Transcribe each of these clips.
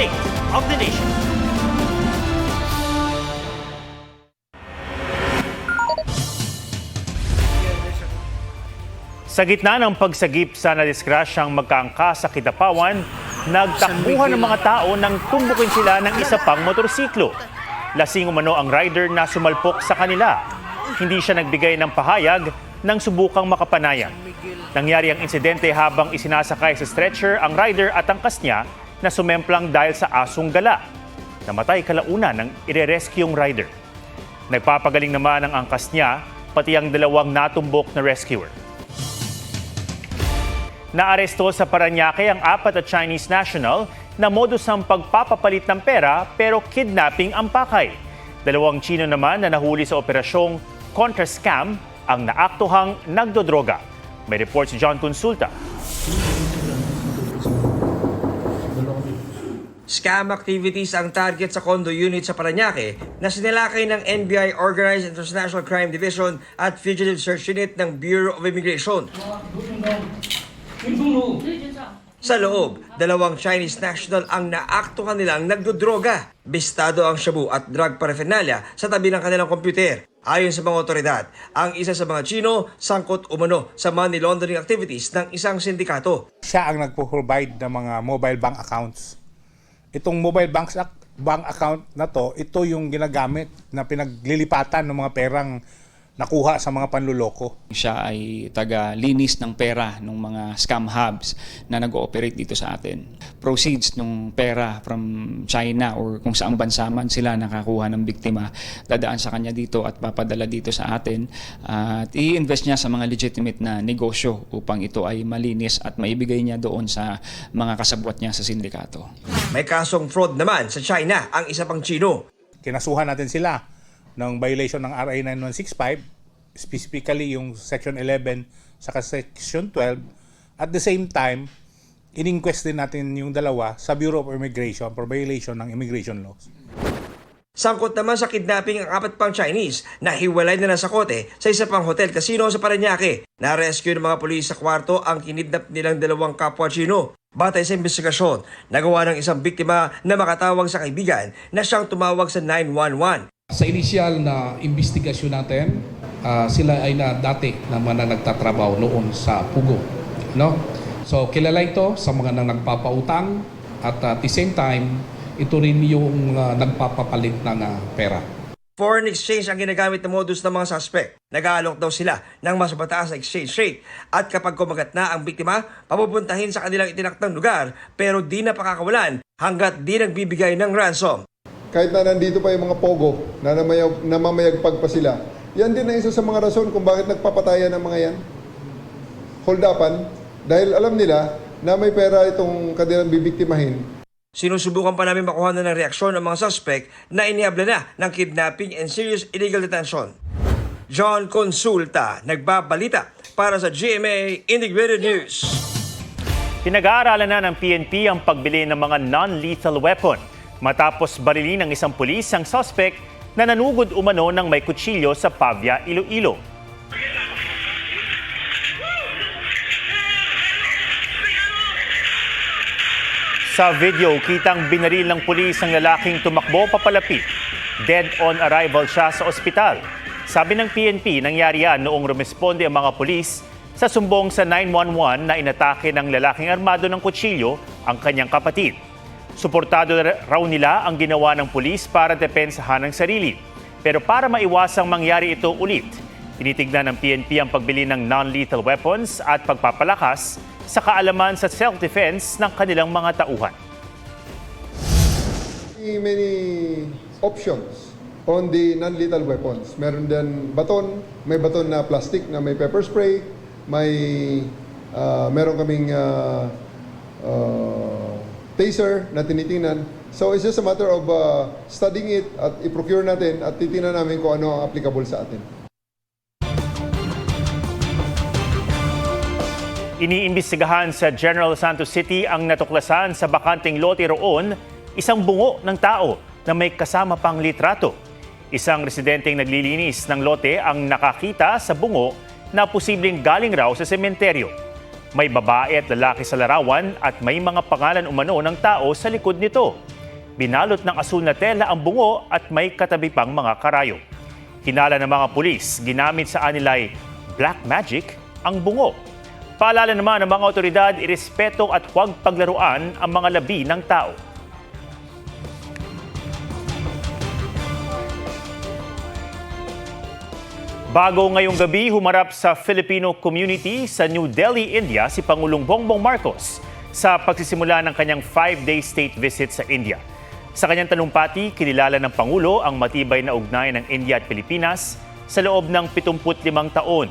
State of the Nation. Sa gitna ng pagsagip sa nadiskrasyang magkaangka sa Kidapawan, nagtakbuhan ng mga tao nang tumbukin sila ng isa pang motorsiklo. Lasing umano ang rider na sumalpok sa kanila. Hindi siya nagbigay ng pahayag nang subukang makapanayam. Nangyari ang insidente habang isinasakay sa stretcher ang rider at angkas niya na sumemplang dahil sa asong gala. Namatay kalauna nang ire-rescue yung rider. Nagpapagaling naman ang angkas niya, pati ang dalawang natumbok na rescuer. Naaresto sa Paranaque ang apat at Chinese national na modus ng pagpapapalit ng pera pero kidnapping ang pakay. Dalawang Chino naman na nahuli sa operasyong contra-scam ang naaktuhang nagdodroga. May report si John Consulta. Scam activities ang target sa condo unit sa Paranaque na sinalakay ng NBI Organized International Crime Division at Fugitive Search Unit ng Bureau of Immigration. Sa loob, dalawang Chinese national ang naaktuhan nilang nagdodroga. Bistado ang shabu at drug paraphernalia sa tabi ng kanilang computer. Ayon sa mga otoridad, ang isa sa mga Chino sangkot umano sa money laundering activities ng isang sindikato. siya ang nagpo-provide ng mga mobile bank accounts. Itong mobile bank, bank account na to, ito yung ginagamit na pinaglilipatan ng mga perang nakuha sa mga panluloko. Siya ay taga-linis ng pera ng mga scam hubs na nag-ooperate dito sa atin. Proceeds ng pera from China or kung saang bansa man sila nakakuha ng biktima, dadaan sa kanya dito at papadala dito sa atin at i-invest niya sa mga legitimate na negosyo upang ito ay malinis at maibigay niya doon sa mga kasabwat niya sa sindikato. May kasong fraud naman sa China ang isa pang Chino. Kinasuhan natin sila ng violation ng RA 9165, specifically yung Section 11 saka Section 12. At the same time, in-inquest din natin yung dalawa sa Bureau of Immigration for violation ng immigration laws. Sangkot naman sa kidnapping ang apat pang Chinese na hiwalay na nasa kote sa isa pang hotel casino sa Paranaque. Na-rescue ng mga pulis sa kwarto ang kinidnap nilang dalawang kapwa Chino. Batay sa investigasyon, nagawa ng isang biktima na makatawag sa kaibigan na siyang tumawag sa 911. Sa initial na investigasyon natin, ah, sila ay na dati naman na nagtatrabaho noon sa Pugo. No? So kilala ito sa mga nang nagpapautang at at the same time, ito rin yung ah, nagpapapalit ng ah, pera. Foreign exchange ang ginagamit na modus ng mga suspect. Nag-aalok daw sila ng mas mataas na exchange rate at kapag kumagat na ang biktima, papupuntahin sa kanilang itinaktang lugar pero di na pakakawalan hanggat di nagbibigay ng ransom. kahit na nandito pa yung mga pogo na namayag, namamayagpag pa sila, yan din ang isa sa mga rason kung bakit nagpapatayan ng mga yan. Hold upan, dahil alam nila na may pera itong kanilang bibiktimahin. Sinusubukan pa namin makuha na ng reaksyon ng mga suspect na inihabla na ng kidnapping and serious illegal detention. John Consulta, nagbabalita para sa GMA Integrated News. Pinag-aaralan na ng PNP ang pagbili ng mga non-lethal weapon matapos barilin ng isang pulis ang suspect na nanugod umano ng may kutsilyo sa Pavia, Iloilo. Sa video, kitang binaril ng pulis ang lalaking tumakbo papalapit. Dead on arrival siya sa ospital. Sabi ng PNP, nangyari yan noong rumesponde ang mga pulis sa sumbong sa 911 na inatake ng lalaking armado ng kutsilyo ang kanyang kapatid. Suportado raw nila ang ginawa ng pulis para depensahan ang sarili. Pero para maiwasang mangyari ito ulit, tinitignan ng PNP ang pagbili ng non-lethal weapons at pagpapalakas sa kaalaman sa self-defense ng kanilang mga tauhan. Many, options on the non-lethal weapons. Meron din baton, may baton na plastic na may pepper spray, may ah, meron kaming ah, ah, taser na tinitingnan. So it's just a matter of ah, studying it at i-procure natin at titingnan namin kung ano ang applicable sa atin. Iniimbestigahan sa General Santos City ang natuklasan sa bakanting lote roon isang bungo ng tao na may kasama pang litrato. Isang residenteng naglilinis ng lote ang nakakita sa bungo na posibleng galing raw sa sementeryo. May babae at lalaki sa larawan at may mga pangalan umano ng tao sa likod nito. Binalot ng asul na tela ang bungo at may katabi pang mga karayom. Hinala ng mga pulis, ginamit sa anilay black magic ang bungo. Paalala naman ng mga otoridad, irespeto at huwag paglaruan ang mga labi ng tao. Bago ngayong gabi, humarap sa Filipino community sa New Delhi, India si Pangulong Bongbong Marcos sa pagsisimula ng kanyang five-day state visit sa India. Sa kanyang talumpati, kinilala ng Pangulo ang matibay na ugnayan ng India at Pilipinas sa loob ng 75 taon.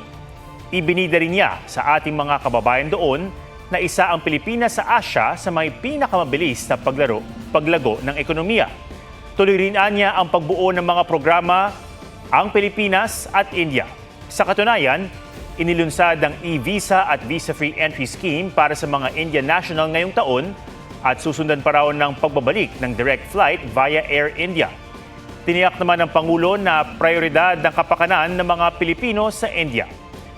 Ibinida rin niya sa ating mga kababayan doon na isa ang Pilipinas sa Asia sa may pinakamabilis na paglaro, paglago ng ekonomiya. Tuloy rin niya ang pagbuo ng mga programa ang Pilipinas at India. Sa katunayan, inilunsad ang e-visa at visa-free entry scheme para sa mga Indian national ngayong taon at susundan pa raw ng pagbabalik ng direct flight via Air India. Tiniyak naman ng Pangulo na prioridad ng kapakanan ng mga Pilipino sa India.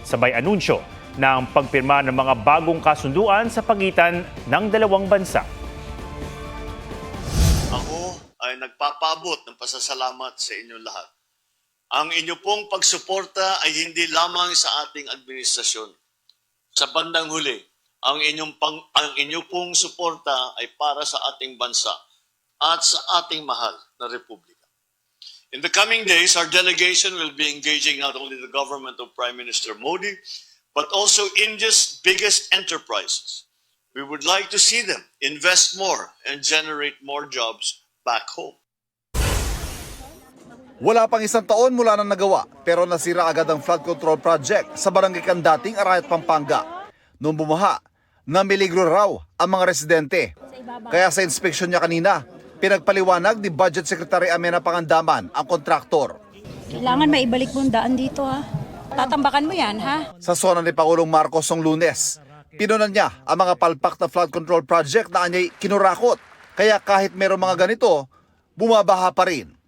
Sabay anunsyo ng pagpirma ng mga bagong kasunduan sa pagitan ng dalawang bansa. Ako ay nagpapabot ng pasasalamat sa inyong lahat. Ang inyo pong pagsuporta ay hindi lamang sa ating administrasyon. Sa bandang huli, ang inyong, pang, ang inyo pong suporta ay para sa ating bansa at sa ating mahal na republika. In the coming days, our delegation will be engaging not only the government of Prime Minister Modi, but also India's biggest enterprises. We would like to see them invest more and generate more jobs back home. Wala pang isang taon mula nang nagawa pero nasira agad ang flood control project sa barangay Kandating, Arayat, Pampanga. Noong bumaha, namiligro raw ang mga residente. Kaya sa inspeksyon niya kanina, pinagpaliwanag ni Budget Secretary Amena Pangandaman ang kontraktor. Kailangan maibalik mo daan dito ha. Tatambakan mo yan ha. Sa zona ni Pangulong Marcos noong lunes, pinunan niya ang mga palpak na flood control project na anyay kinurakot. Kaya kahit meron mga ganito, bumabaha pa rin.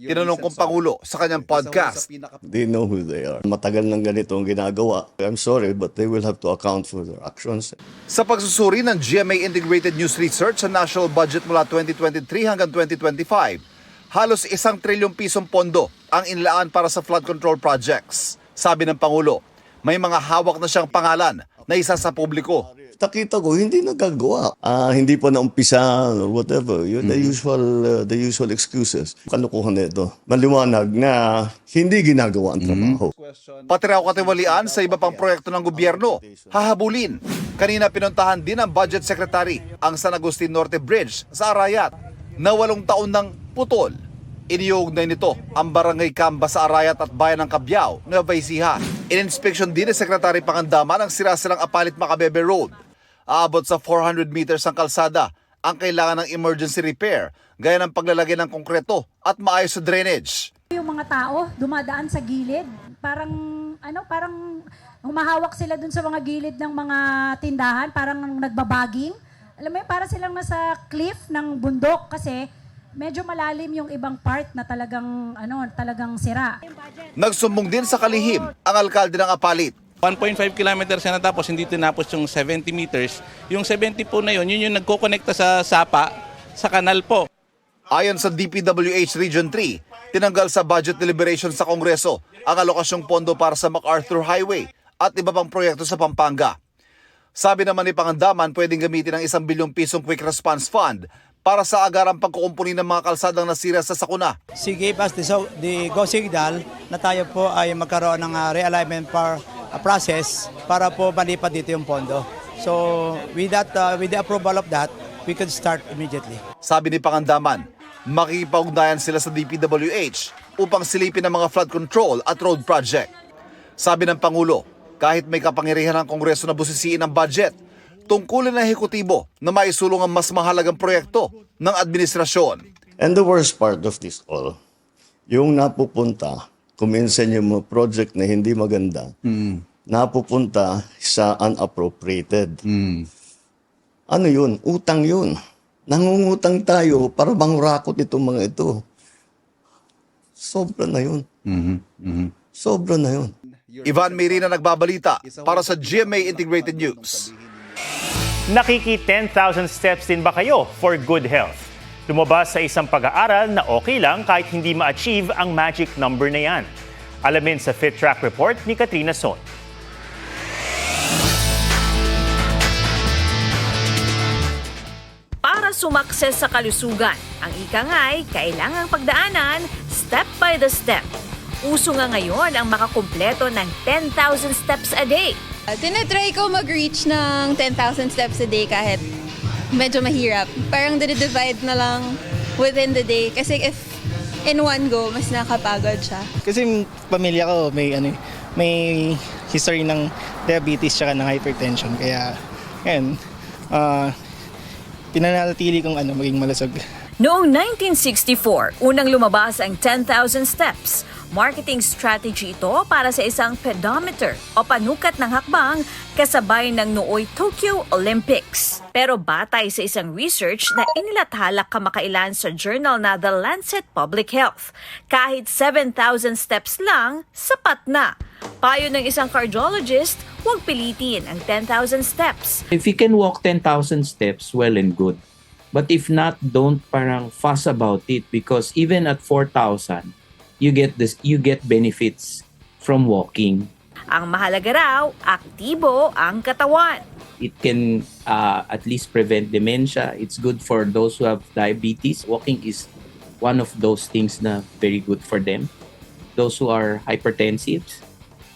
Tinanong kong Pangulo sa kanyang podcast. They know who they are. Matagal nang ganito ang ginagawa. I'm sorry, but they will have to account for their actions. Sa pagsusuri ng GMA Integrated News Research sa national budget mula 2023 hanggang 2025, halos isang trilyong pisong pondo ang inlaan para sa flood control projects. Sabi ng Pangulo, may mga hawak na siyang pangalan na isa sa publiko. Nakita ko, hindi nagagawa. Ah, hindi pa naumpisa or whatever. Yun, the usual uh, the usual excuses. Kalukuhan na ito. Maliwanag na hindi ginagawa ang trabaho. Pati raw katiwalian sa iba pang proyekto ng gobyerno, hahabulin. Kanina pinuntahan din ng Budget Secretary ang San Agustin Norte Bridge sa Arayat na walong taon ng putol. Iniugnay nito ang barangay Kamba sa Arayat at bayan ng Cabiao, Nueva Ecija. In-inspection din ni Secretary Pangandaman ang sirasilang Apalit Macabebe Road. Aabot sa 400 meters ang kalsada ang kailangan ng emergency repair gaya ng paglalagay ng konkreto at maayos sa drainage. Yung mga tao dumadaan sa gilid, parang ano, parang humahawak sila dun sa mga gilid ng mga tindahan, parang nagbabaging. Alam mo yun, para silang nasa cliff ng bundok kasi medyo malalim yung ibang part na talagang ano, talagang sira. Nagsumbong din sa kalihim ang alkalde ng Apalit 1.5 kilometers na natapos, hindi tinapos yung 70 meters. Yung 70 po na yun, yun yung nagkokonekta sa Sapa, sa kanal po. Ayon sa DPWH Region 3, tinanggal sa budget deliberation sa Kongreso ang alokasyong pondo para sa MacArthur Highway at iba pang proyekto sa Pampanga. Sabi naman ni Pangandaman, pwedeng gamitin ang isang bilyong pisong Quick Response Fund para sa agarang pagkukumpuni ng mga kalsadang nasira sa sakuna. She gave us the, so, the go signal na tayo po ay magkaroon ng uh, realignment par, uh, process para po malipat dito yung pondo. So with that, uh, with the approval of that, we could start immediately. Sabi ni Pangandaman, makikipag-ugnayan sila sa DPWH upang silipin ang mga flood control at road project. Sabi ng Pangulo, kahit may kapangyarihan ng Kongreso na busisiin ang budget, tungkulin ng ehekutibo na maisulong ang mas mahalagang proyekto ng administrasyon. And the worst part of this all, yung napupunta, kuminsan yung mga project na hindi maganda, napupunta sa unappropriated. Ano yun? Utang yun. Nangungutang tayo para mangurakot itong mga ito. Sobra na yun. Sobra na yun. Ivan Mayrina nagbabalita para sa GMA Integrated News. Nakiki 10,000 steps din ba kayo for good health? Lumabas sa isang pag-aaral na okay lang kahit hindi ma-achieve ang magic number na yan. Alamin sa Fit Track Report ni Katrina Son. Para sumakses sa kalusugan, ang ika nga'y kailangang pagdaanan step by the step. Uso nga ngayon ang makakumpleto ng 10,000 steps a day. Tinatry ko mag-reach ng 10,000 steps a day kahit medyo mahirap. Parang dinidivide na lang within the day. Kasi if in one go, mas nakapagod siya. Kasi yung pamilya ko may ano may history ng diabetes tsaka ng hypertension kaya ayun ah pinanatili kong ano maging malusog. Noong 1964, unang lumabas ang 10,000 steps. Marketing strategy ito para sa isang pedometer o panukat ng hakbang kasabay ng nooy Tokyo Olympics. Pero batay sa isang research na inilathala kamakailan sa journal na The Lancet Public Health, kahit 7,000 steps lang, sapat na. Payo ng isang cardiologist, huwag pilitin ang 10,000 steps. If you can walk 10,000 steps, well and good. But if not, don't parang fuss about it because even at 4,000, you get this you get benefits from walking. Ang mahalaga raw, aktibo ang katawan. It can uh, at least prevent dementia. It's good for those who have diabetes. Walking is one of those things na very good for them. Those who are hypertensive,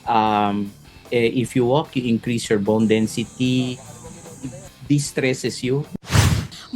um, eh, if you walk, you increase your bone density. It de-stresses you.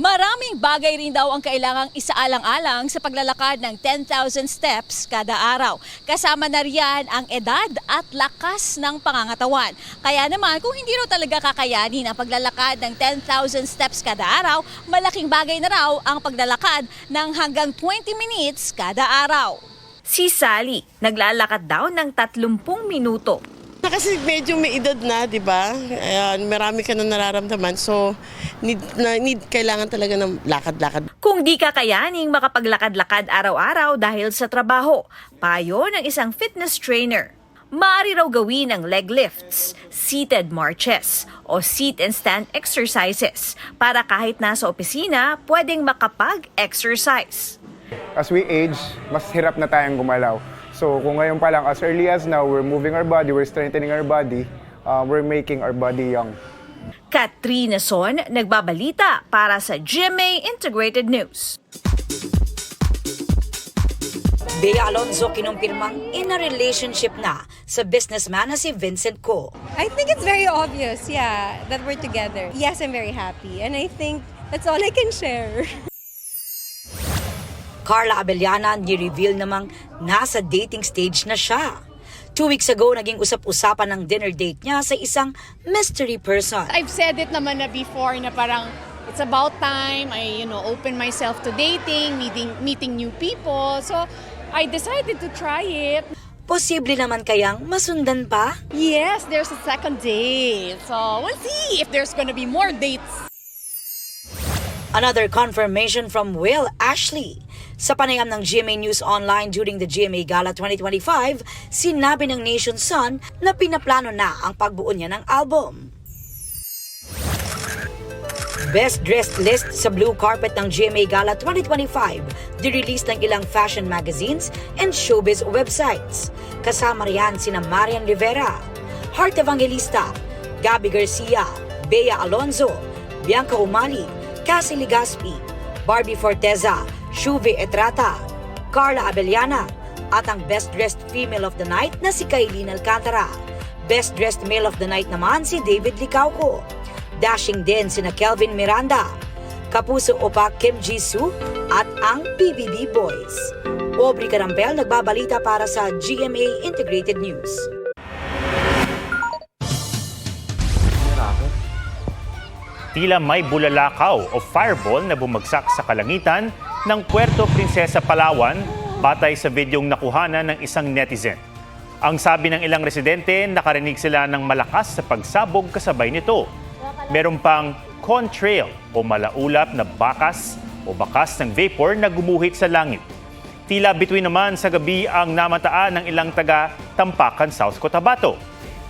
Maraming bagay rin daw ang kailangang isaalang-alang sa paglalakad ng 10,000 steps kada araw. Kasama na riyan ang edad at lakas ng pangangatawan. Kaya naman kung hindi raw talaga kakayanin ang paglalakad ng 10,000 steps kada araw, malaking bagay na raw ang paglalakad ng hanggang 20 minutes kada araw. Si Sally, naglalakad daw ng 30 minuto. Kasi medyo may edad na, di ba? Ayan, marami ka na nararamdaman. So, need, na, need kailangan talaga ng lakad-lakad. Kung di kakayaning makapaglakad-lakad araw-araw dahil sa trabaho, payo ng isang fitness trainer. Maaari raw gawin ang leg lifts, seated marches, o sit and stand exercises para kahit nasa opisina, pwedeng makapag-exercise. As we age, mas hirap na tayong gumalaw. So kung ngayon pa lang, as early as now, we're moving our body, we're strengthening our body, uh, we're making our body young. Katrina Son, nagbabalita para sa GMA Integrated News. Bea Alonzo kinumpirmang in a relationship na sa businessman na si Vincent Co. I think it's very obvious, yeah, that we're together. Yes, I'm very happy. And I think that's all I can share. Carla Abellana ni-reveal namang nasa dating stage na siya. Two weeks ago, naging usap-usapan ng dinner date niya sa isang mystery person. I've said it naman na before na parang it's about time I, you know, open myself to dating, meeting meeting new people. So I decided to try it. Posible naman kayang masundan pa? Yes, there's a second date. So we'll see if there's gonna be more dates. Another confirmation from Will Ashley. Sa panayam ng GMA News Online during the GMA Gala 2025, sinabi ng Nation Sun na pinaplano na ang pagbuo niya ng album. Best Dressed List sa blue carpet ng GMA Gala 2025, di-release ng ilang fashion magazines and showbiz websites. Kasama riyan sina Marian Rivera, Heart Evangelista, Gabby Garcia, Bea Alonzo, Bianca Umali, Cassie Ligaspi, Barbie Forteza, Shuve Etrata, Carla Abellana, at ang Best Dressed Female of the Night na si Kailin Alcantara. Best Dressed Male of the Night naman si David Licauco. Dashing din sina Kelvin Miranda, Kapuso Opa Kim Jisoo at ang PBB Boys. Aubrey Carampel nagbabalita para sa GMA Integrated News. Tila may bulalakaw o fireball na bumagsak sa kalangitan ng Puerto Princesa, Palawan batay sa videong nakuhanan ng isang netizen. Ang sabi ng ilang residente, nakarinig sila ng malakas sa pagsabog kasabay nito. Meron pang contrail o malaulap na bakas o bakas ng vapor na gumuhit sa langit. Tila bituin naman sa gabi ang namataan ng ilang taga Tampakan, South Cotabato.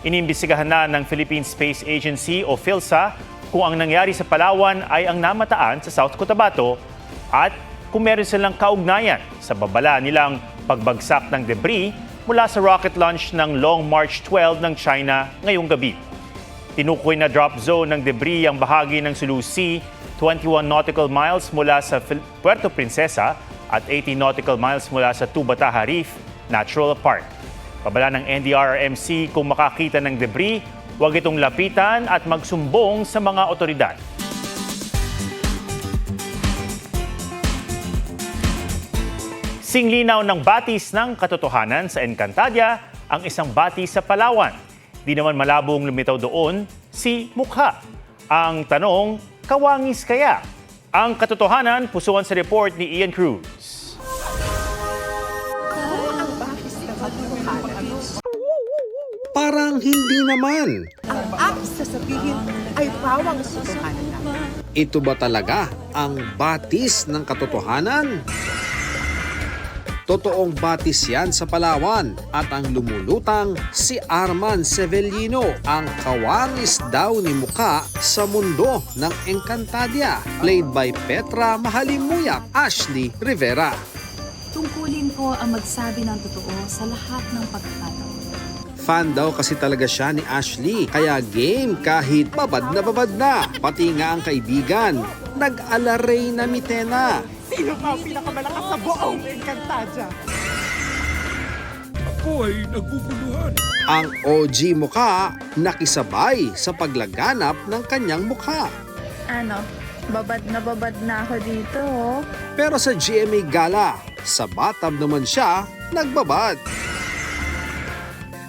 Inimbestigahan na ng Philippine Space Agency o PhilSA kung ang nangyari sa Palawan ay ang namataan sa South Cotabato at kung meron silang kaugnayan sa babala nilang pagbagsak ng debris mula sa rocket launch ng Long March 12 ng China ngayong gabi. Tinukoy na drop zone ng debris ang bahagi ng Sulu Sea, 21 nautical miles mula sa Puerto Princesa at 80 nautical miles mula sa Tubataha Reef Natural Park. Pabala ng NDRRMC kung makakita ng debris, huwag itong lapitan at magsumbong sa mga otoridad. Singlinaw ng batis ng katotohanan sa Encantadia ang isang batis sa Palawan. Di naman malabong lumitaw doon si Mukha. Ang tanong, kawangis kaya? Ang katotohanan, pusuan sa report ni Ian Cruz. Parang hindi naman. Ang ak sasabihin ay pawang susuhanan na. Ito ba talaga ang batis ng katotohanan? Totoong batis yan sa Palawan at ang lumulutang si Arman Sevellino ang kawangis daw ni Muka sa mundo ng Encantadia played by Petra Mahalimuyak Ashley Rivera. Tungkulin ko ang magsabi ng totoo sa lahat ng pagkakataon. Fan daw kasi talaga siya ni Ashley kaya game kahit babad na babad na. Pati nga ang kaibigan, nag-alaray na mitena. Sino ka ang pinakamalakas sa buong Encantadia? Ang OG mukha nakisabay sa paglaganap ng kanyang mukha. Ano, babad na babad na ako dito. oh. Pero sa GMA Gala, sa bathtub naman siya nagbabad.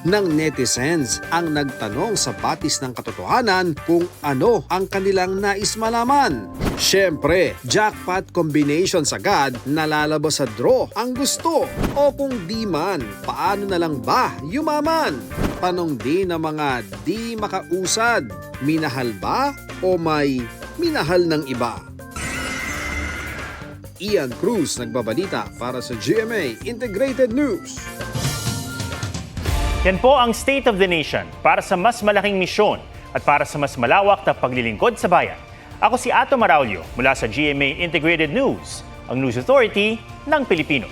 Ng netizens ang nagtanong sa batis ng katotohanan kung ano ang kanilang nais malaman. Siyempre, jackpot combinations agad nalalabas sa draw ang gusto. O kung di man, paano na lang ba yumaman? Tanong din ng mga di makausad, minahal ba o may minahal ng iba? Ian Cruz nagbabalita para sa GMA Integrated News. Yan po ang State of the Nation para sa mas malaking misyon at para sa mas malawak na paglilingkod sa bayan. Ako si Ato Maraulio mula sa GMA Integrated News, ang News Authority ng Pilipino.